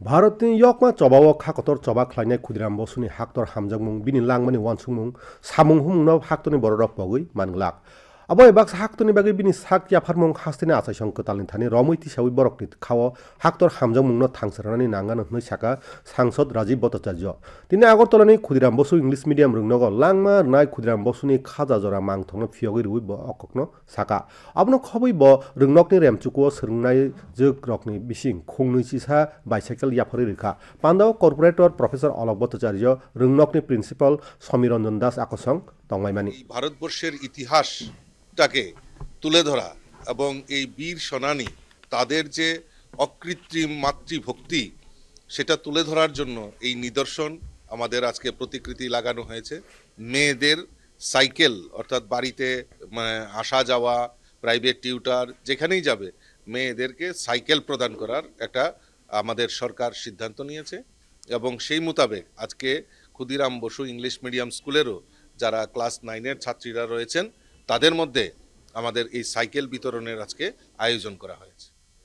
भारतनि यकमा चबाव खाकतर चबा ख्लाइनाय खुदिराम बसुनि हाक्तर हामजांमुं बिनि लांमानि वानसुंमुं सामुं हुमुंनाव हाक्तनि बररक पगै 아버의 박사 학도니 박의 비니 삭 야파르몽 하스테네 아사샹크 달린타니 러무이티 샤위 버럭니 খাও হাক্তর হামজাম মুন্ন থাংসারানি নাঙ্গা হই সাকা সাংসদ রাজীব ভট্টাচার্য তিনি আগরতলানি ক্ষুদিরাম বসু ইংলিশ মিডিয়াম রুংনগ লাংমা নাই ক্ষুদিরাম বসুনি খাজা জরা মাংথন ফিয়গি রুই ব অককন সাকা। আপন খবই ব রুংনকনি রেমচুকু সরংনাই জগ রকনি বিসিং খুংনি চিসা বাইসাইকেল ইয়াফরি রেখা পান্ডাও কর্পোরেটর প্রফেসর অলক ভট্টাচার্য রুংনকনি প্রিন্সিপাল সমীরঞ্জন দাস আকসং তংমাইমানি ভারতবর্ষের ইতিহাস ইতিহাসটাকে তুলে ধরা এবং এই বীর সেনানী তাদের যে অকৃত্রিম মাতৃভক্তি, সেটা তুলে ধরার জন্য এই নিদর্শন আমাদের আজকে প্রতিকৃতি লাগানো হয়েছে। মেয়েদের সাইকেল, অর্থাৎ বাড়িতে মানে আসা যাওয়া, প্রাইভেট টিউটার, যেখানেই যাবে, মেয়েদেরকে সাইকেল প্রদান করার একটা আমাদের সরকার সিদ্ধান্ত নিয়েছে এবং সেই মোতাবেক আজকে ক্ষুদিরাম বসু ইংলিশ মিডিয়াম স্কুলেরও যারা ক্লাস নাইনের ছাত্রীরা রয়েছেন তাদের মধ্যে আমাদের এই সাইকেল বিতরণের আজকে আয়োজন করা হয়েছে।